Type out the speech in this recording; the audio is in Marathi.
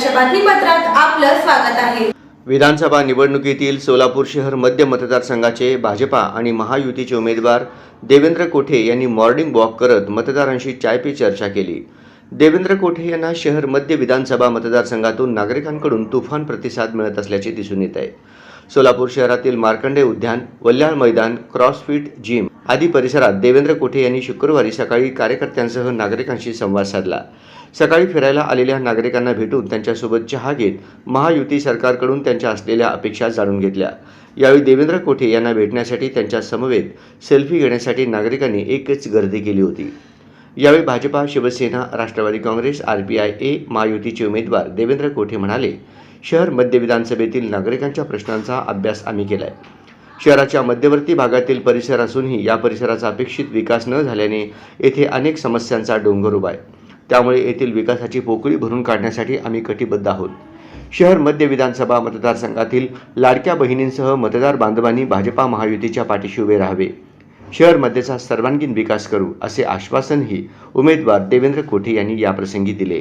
आपलं स्वागत आहे. विधानसभा निवडणुकीतील सोलापूर शहर मध्य मतदारसंघाचे भाजपा आणि महायुतीचे उमेदवार देवेंद्र कोठे यांनी मॉर्निंग वॉक करत मतदारांशी चाय पे चर्चा केली. देवेंद्र कोठे यांना शहर मध्य विधानसभा मतदारसंघातून नागरिकांकडून तुफान प्रतिसाद मिळत असल्याचे दिसून येत आहे. सोलापूर शहरातील मार्कंडे उद्यान वल्याळ मैदान क्रॉसफिट जिम आदी परिसरात देवेंद्र कोठे यांनी शुक्रवारी सकाळी कार्यकर्त्यांसह नागरिकांशी संवाद साधला. सकाळी फिरायला आलेल्या नागरिकांना भेटून त्यांच्यासोबत चहा घेत महायुती सरकारकडून त्यांच्या असलेल्या अपेक्षा जाणून घेतल्या. यावेळी देवेंद्र कोठे यांना भेटण्यासाठी त्यांच्या समवेत सेल्फी घेण्यासाठी नागरिकांनी एकच गर्दी केली होती. यावेळी Bhajpa Shiv Sena Rashtrawadi Congress R P I A महायुतीचे उमेदवार देवेंद्र कोठे म्हणाले शहर मध्य विधानसभेतील नागरिकांच्या प्रश्नांचा अभ्यास आम्ही केलाय. शहराच्या मध्यवर्ती भागातील परिसर असूनही या परिसराचा अपेक्षित विकास न झाल्याने येथे अनेक समस्यांचा डोंगर उभा आहे. त्यामुळे येथील विकासाची पोकळी भरून काढण्यासाठी आम्ही कटिबद्ध आहोत. शहर मध्य विधानसभा मतदारसंघातील लाडक्या बहिणींसह मतदार बांधवांनी भाजपा महायुतीच्या पाठीशी उभे राहावे. शहरमध्येचा सर्वांगीण विकास करू असे आश्वासनही उमेदवार देवेंद्र कोठे यांनी याप्रसंगी दिले.